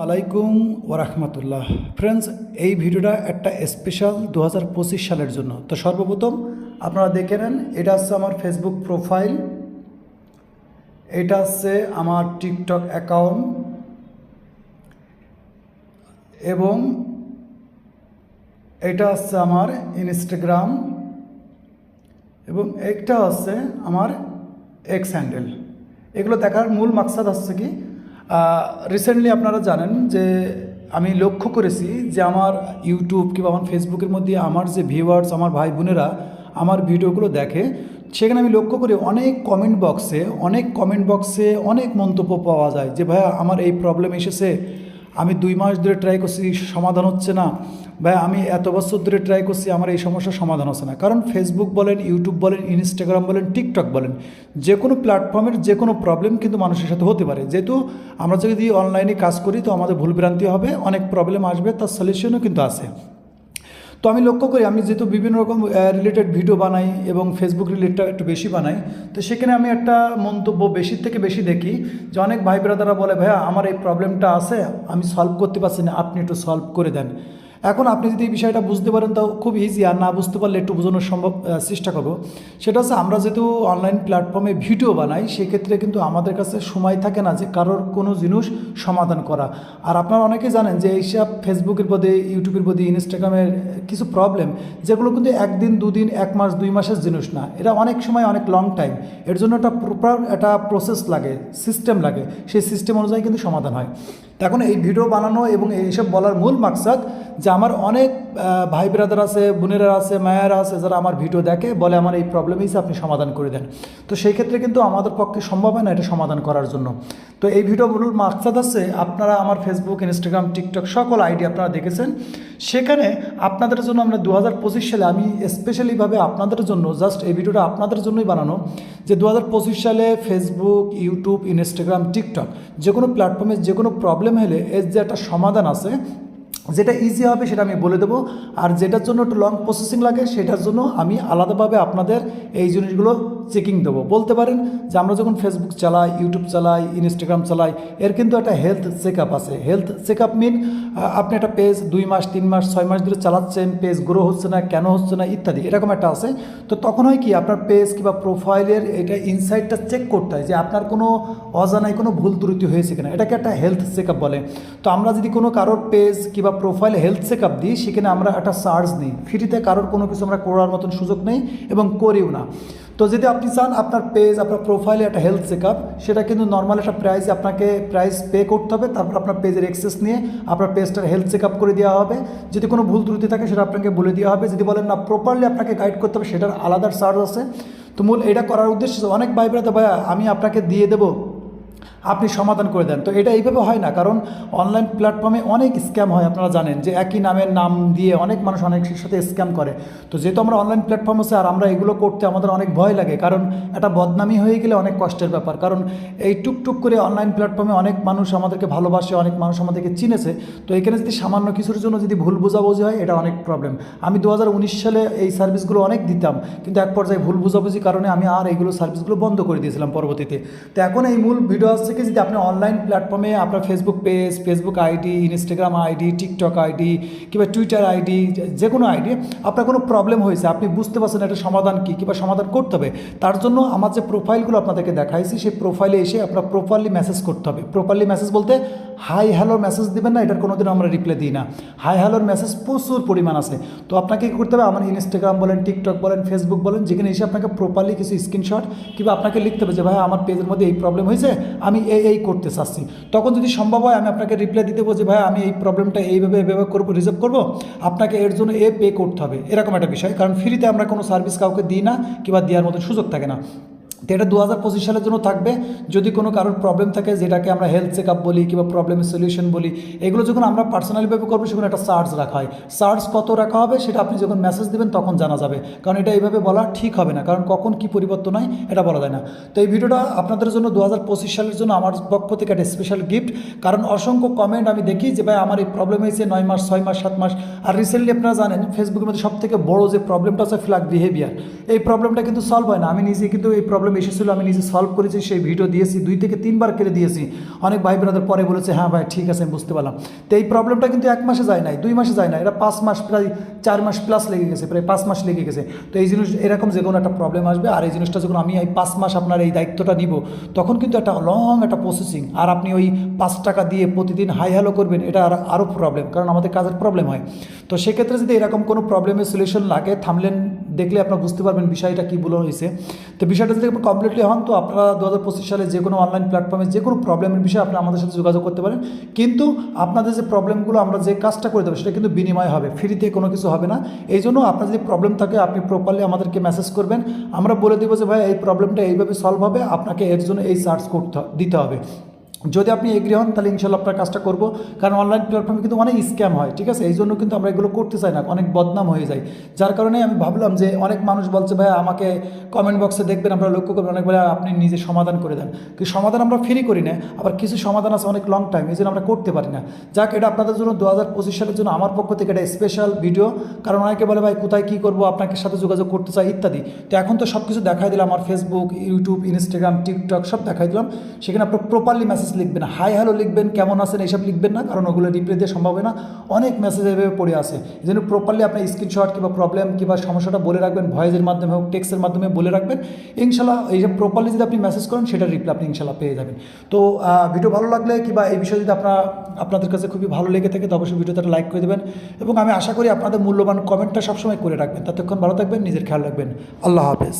আলাইকুম ওরহমতুল্লাহ ফ্রেন্ডস এই ভিডিওটা একটা স্পেশাল দু হাজার পঁচিশ সালের জন্য। তো সর্বপ্রথম আপনারা দেখে নেন, এটা হচ্ছে আমার ফেসবুক প্রোফাইল এটা হচ্ছে আমার টিকটক অ্যাকাউন্ট এবং এটা হচ্ছে আমার ইনস্টাগ্রাম এবং একটা হচ্ছে আমার এক্স হ্যান্ডেল এগুলো দেখার মূল মাকসাদ হচ্ছে কি রিসেন্টলি আপনারা জানেন যে আমি লক্ষ্য করেছি যে আমার ইউটিউব কিংবা আমার ফেসবুকের মধ্যে আমার যে ভিউয়ার্স আমার ভাই বোনেরা আমার ভিডিওগুলো দেখে, সেখানে আমি লক্ষ্য করি অনেক কমেন্ট বক্সে অনেক কমেন্ট বক্সে অনেক মন্তব্য পাওয়া যায় যে, ভাইয়া, আমার এই প্রবলেম এসেছে। আমি দুই মাস ধরে ট্রাই করছি, সমাধান হচ্ছে না। বা আমি এত বছর ধরে ট্রাই করছি, আমার এই সমস্যার সমাধান হচ্ছে না। কারণ ফেসবুক বলেন ইউটিউব বলেন ইনস্টাগ্রাম বলেন টিকটক বলেন, যে কোনো প্ল্যাটফর্মের যে কোনো প্রবলেম কিন্তু মানুষের সাথে হতে পারে। যেহেতু আমরা যদি অনলাইনে কাজ করি, তো আমাদের ভুলভ্রান্তি হবে, অনেক প্রবলেম আসবে, তার সলিউশনও কিন্তু আছে। তো আমি লক্ষ্য করি, আমি যেহেতু বিভিন্ন রকম রিলেটেড ভিডিও বানাই এবং ফেসবুক রিলেটেড একটু বেশি বানাই, তো সেখানে আমি একটা মন্তব্য বেশির থেকে বেশি দেখি যে অনেক ভাই ব্রাদারা বলে, ভাইয়া, আমার এই প্রবলেমটা আছে, আমি সলভ করতে পারছি না, আপনি একটু সলভ করে দেন। এখন আপনি যদি এই বিষয়টা বুঝতে পারেন, তাও খুব ইজি আর না বুঝতে পারলে একটু বোঝানোর সম্ভব চেষ্টা করব। সেটা হচ্ছে আমরা যেহেতু অনলাইন প্ল্যাটফর্মে ভিডিও বানাই, সেক্ষেত্রে কিন্তু আমাদের কাছে সময় থাকে না যে কারোর কোনো জিনিস সমাধান করা। আর আপনারা অনেকে জানেন যে এইসব ফেসবুকের প্রতি ইউটিউবের প্রতি ইনস্টাগ্রামের কিছু প্রবলেম যেগুলো কিন্তু একদিন, দুদিন, এক মাস, দুই মাসের জিনিস না। এটা অনেক সময় অনেক লং টাইম এর জন্য একটা প্রপার একটা প্রসেস লাগে সিস্টেম লাগে। সেই সিস্টেম অনুযায়ী কিন্তু সমাধান হয়। এখন এই ভিডিও বানানো এবং এইসব বলার মূল মাকসাদ যে আমার অনেক ভাই ব্রাদার আছে, বোনেরা আছে, মায়েরা আছে, যারা আমার ভিডিও দেখে বলে আমার এই প্রবলেম হিসেবে আপনি সমাধান করে দেন। তো সেই ক্ষেত্রে কিন্তু আমাদের পক্ষে সম্ভব হয় না এটা সমাধান করার জন্য। তো এই ভিডিও মাকসাদ আছে, আপনারা আমার ফেসবুক ইনস্টাগ্রাম টিকটক সকল আইডি আপনারা দেখেছেন। সেখানে আপনাদের জন্য আমরা দু হাজার পঁচিশ সালে আমি স্পেশালিভাবে আপনাদের জন্য জাস্ট এই ভিডিওটা আপনাদের জন্যই বানানো যে দু হাজার পঁচিশ সালে ফেসবুক ইউটিউব ইনস্টাগ্রাম টিকটক যে কোনো প্ল্যাটফর্মে যে কোনো প্রবলেম হলে এর যে একটা সমাধান আছে, যেটা ইজি হবে সেটা আমি বলে দেবো। আর যেটার জন্য একটু লং প্রসেসিং লাগে, সেটার জন্য আমি আলাদাভাবে আপনাদের এই জিনিসগুলো চেকিং দেবো। বলতে পারেন যে আমরা যখন ফেসবুক চালাই ইউটিউব চালাই ইনস্টাগ্রাম চালাই, এর কিন্তু একটা হেলথ চেক আপ আছে। হেলথ চেক আপ মিন আপনি একটা পেজ দুই মাস, তিন মাস, ছয় মাস ধরে চালাচ্ছেন পেজ গ্রো হচ্ছে না, কেন হচ্ছে না, ইত্যাদি। এরকম একটা আছে। তো তখন হয় কি, আপনার পেজ কিংবা প্রোফাইলের এটা ইনসাইটটা চেক করতে হয় যে আপনার কোনো অজানায় কোনো ভুল ত্রুটি হয়েছে কিনা। এটাকে একটা হেলথ চেক আপ বলে। তো আমরা যদি কোনো কারোর পেজ কিংবা প্রোফাইলে হেলথ চেক আপ দিই, সেখানে আমরা একটা চার্জ নিই। ফ্রিতে কারোর কোনো কিছু আমরা করার মতন সুযোগ নেই এবং করিও না। তো যদি আপনি চান আপনার পেজ আপনার প্রোফাইলে একটা হেলথ চেক সেটা কিন্তু নর্মাল একটা প্রাইস আপনাকে প্রাইস পে করতে হবে, তারপর আপনার পেজের এক্সেস নিয়ে আপনার পেজটার হেলথ চেক করে দেওয়া হবে। যদি কোনো ভুল ত্রুটি থাকে, সেটা আপনাকে বলে দেওয়া হবে। যদি বলেন না প্রপারলি আপনাকে গাইড করতে হবে, সেটার আলাদা চার্জ আছে। তো মূল এটা করার উদ্দেশ্য, অনেক ভাই তো ভাইয়া, আমি আপনাকে দিয়ে দেবো। আপনি সমাধান করে দেন। তো এটা এইভাবে হয় না, কারণ অনলাইন প্ল্যাটফর্মে অনেক স্ক্যাম হয়, আপনারা জানেন, যে একই নামের নাম দিয়ে অনেক মানুষ অনেক সাথে স্ক্যাম করে। তো যেহেতু আমরা অনলাইন প্ল্যাটফর্ম আছে, আর আমরা এগুলো করতে আমাদের অনেক ভয় লাগে, কারণ এটা বদনামি হয়ে গেলে অনেক কষ্টের ব্যাপার। কারণ এই টুকটুক করে অনলাইন প্ল্যাটফর্মে অনেক মানুষ আমাদেরকে ভালোবাসে, অনেক মানুষ আমাদেরকে চিনেছে। তো এখানে যদি সামান্য কিছুর জন্য যদি ভুল বোঝাবুঝি হয়, এটা অনেক প্রবলেম আমি দু হাজার উনিশ সালে এই সার্ভিসগুলো অনেক দিতাম, কিন্তু এক পর্যায়ে ভুল বোঝাবুঝির কারণে আমি আর এইগুলো সার্ভিসগুলো বন্ধ করে দিয়েছিলাম পরবর্তীতে। তো এখন এই মূল ভিডিও আসছে কি যদি আপনি অনলাইন প্ল্যাটফর্মে আপনার Facebook page Facebook ID Instagram ID TikTok ID কিংবা টুইটার আইডি যে কোনো আইডি আপনার কোনো প্রবলেম হয়েছে, আপনি বুঝতে পারছেন একটা সমাধান কী, কিংবা সমাধান করতে হবে, তার জন্য আমার যে প্রোফাইলগুলো আপনাদেরকে দেখাইছি, সেই প্রোফাইলে এসে আপনার প্রপারলি মেসেজ করতে হবে। প্রপারলি মেসেজ বলতে হাই হ্যালোর মেসেজ দিবেন না, এটার কোনো কোনোদিন আমরা রিপ্লাই দিই না। হাই হ্যালোর মেসেজ প্রচুর পরিমাণ আছে। তো আপনাকে কী করতে হবে? আমার ইনস্টাগ্রাম বলেন টিকটক বলেন ফেসবুক বলেন, যেখানে এসে আপনাকে প্রপারলি কিছু স্ক্রিনশট কিংবা আপনাকে লিখতে হবে যে, ভাই, আমার পেজের মধ্যে এই প্রবলেম হয়েছে, আমি এই এই করতে চাচ্ছি। তখন যদি সম্ভব হয়, আমি আপনাকে রিপ্লাই দিতে বলছি, ভাই, আমি এই প্রবলেমটা এইভাবে এভাবে করব রিজলভ করব। আপনাকে এর জন্য এ পে করতে হবে। এরকম একটা বিষয়, কারণ ফ্রিতে আমরা কোনো সার্ভিস কাউকে দিই না কিংবা দেওয়ার মতো সুযোগ থাকে না। তো এটা দু হাজার পঁচিশ সালের জন্য থাকবে। যদি কোনো কারোর প্রবলেম থাকে, যেটাকে আমরা হেলথ চেক বলি কিংবা প্রবলেমের সলিউশন বলি, এগুলো যখন আমরা পার্সোনালিভাবে করব সেখানে একটা চার্জ রাখা হয়। চার্জ কত রাখা হবে, সেটা আপনি যখন মেসেজ দেবেন, তখন জানা যাবে। কারণ এটা এইভাবে বলা ঠিক হবে না। কারণ কখন কি পরিবর্তন হয়, এটা বলা যায় না। তো এই ভিডিওটা আপনাদের জন্য দু হাজার পঁচিশ সালের জন্য আমার পক্ষ থেকে একটা স্পেশাল গিফট কারণ অসংখ্য কমেন্ট আমি দেখি যে, ভাই, আমার এই প্রবলেম হয়েছে নয় মাস, ছয় মাস, সাত মাস। আর রিসেন্টলি আপনারা জানেন ফেসবুকের মধ্যে সব থেকে বড় যে প্রবলেমটা আছে ফ্ল্যাগ বিহেভিয়ার এই প্রবলেমটা কিন্তু সলভ হয় না। আমি নিজে কিন্তু এই প্রবলেম প্রবলেম এসেছিল, আমি নিজে সলভ করেছি, সেই ভিডিও দিয়েছি, দুই থেকে তিনবার কেটে দিয়েছি। অনেক ভাই বোনাদের পরে বলেছে হ্যাঁ ভাই, ঠিক আছে, আমি বুঝতে পারলাম। তো এই প্রবলেমটা কিন্তু এক মাসে যায় নাই, দুই মাসে যায় না এটা পাঁচ মাস প্রায় চার মাস প্লাস লেগে গেছে, প্রায় পাঁচ মাস লেগে গেছে। তো এই জিনিস, এরকম যে কোনো একটা প্রবলেম আসবে, আর এই জিনিসটা যখন আমি এই পাঁচ মাস আপনার এই দায়িত্বটা নিব, তখন কিন্তু একটা লং একটা প্রসেসিং আর আপনি ওই পাঁচ টাকা দিয়ে প্রতিদিন হাই হ্যালো করবেন, এটা আর আরও প্রবলেম কারণ আমাদের কাজের প্রবলেম হয়। তো সেক্ষেত্রে যদি এরকম কোনো প্রবলেমের সলিউশন লাগে, থামলেন দেখলে আপনারা বুঝতে পারবেন বিষয়টা কী বলা হয়েছে। তো বিষয়টা যদি কমপ্লিটলি হন, তো আপনারা দু হাজার পঁচিশ সালে যে কোনো অনলাইন প্ল্যাটফর্মে যে কোনো প্রবলেমের বিষয়ে আপনারা আমাদের সাথে যোগাযোগ করতে পারেন। কিন্তু আপনাদের যে প্রবলেমগুলো আমরা যে কাজটা করে দেবো, সেটা কিন্তু বিনিময় হবে ফ্রিতে কোনো কিছু হবে না। এই জন্য আপনার যদি প্রবলেম থাকে, আপনি প্রপারলি আমাদেরকে মেসেজ করবেন। আমরা বলে দেবো যে, ভাই, এই প্রবলেমটা এইভাবে সলভ হবে, আপনাকে এর জন্য এই সার্চ করতে দিতে হবে। যদি আপনি এগ্রি হন, তাহলে ইনশাল্লাহ আপনার কাজটা করব। কারণ অনলাইন প্ল্যাটফর্মে কিন্তু অনেক স্ক্যাম হয়, ঠিক আছে? এই জন্য কিন্তু আমরা এগুলো করতে চাই না, অনেক বদনাম হয়ে যায় যার কারণে আমি ভাবলাম যে অনেক মানুষ বলছে ভাই আমাকে কমেন্ট বক্সে দেখবেন আমরা লক্ষ্য করবেন। অনেক ভাই আপনি নিজে সমাধান করে দেন। কিন্তু সমাধান আমরা ফ্রি করি না, আবার কিছু সমাধান আছে অনেক লং টাইম এই জন্য আমরা করতে পারি না। যাক, এটা আপনাদের জন্য দু হাজার পঁচিশ সালের জন্য আমার পক্ষ থেকে এটা স্পেশাল ভিডিও কারণ অনেকে বলে, ভাই, কোথায় কী করব? আপনাকে সাথে যোগাযোগ করতে চাই, ইত্যাদি। তো এখন তো সব কিছু দেখাই দিলাম, আমার ফেসবুক ইউটিউব ইনস্টাগ্রাম টিকটক সব দেখাই দিলাম। সেখানে আপনার প্রপারলি মেসেজ লিখবেন, হাই হ্যালো লিখবেন, কেমন আছেন এইসব লিখবেন না, কারণ ওগুলো রিপ্লাই দেওয়া সম্ভব না। অনেক মেসেজ এভাবে পড়ে আসে জন্য প্রপারলি আপনার স্ক্রিনশট কিংবা প্রবলেম কিংবা সমস্যাটা বলে রাখবেন, ভয়েসের মাধ্যমে হোক টেক্সটের মাধ্যমে বলে রাখবেন। ইনশাল্লাহ এই যে প্রপারলি যদি আপনি মেসেজ করেন, সেটার রিপ্লাই আপনি ইনশাল্লাহ পেয়ে যাবেন। তো ভিডিও ভালো লাগলে কিংবা এই বিষয়ে যদি আপনার, আপনাদের কাছে খুবই ভালো লেগে থাকে, তো অবশ্যই ভিডিওতে লাইক করে দেবেন। এবং আমি আশা করি আপনাদের মূল্যবান কমেন্টটা সবসময় করে রাখবেন। ততক্ষণ ভালো থাকবেন, নিজের খেয়াল রাখবেন। আল্লাহ হাফেজ।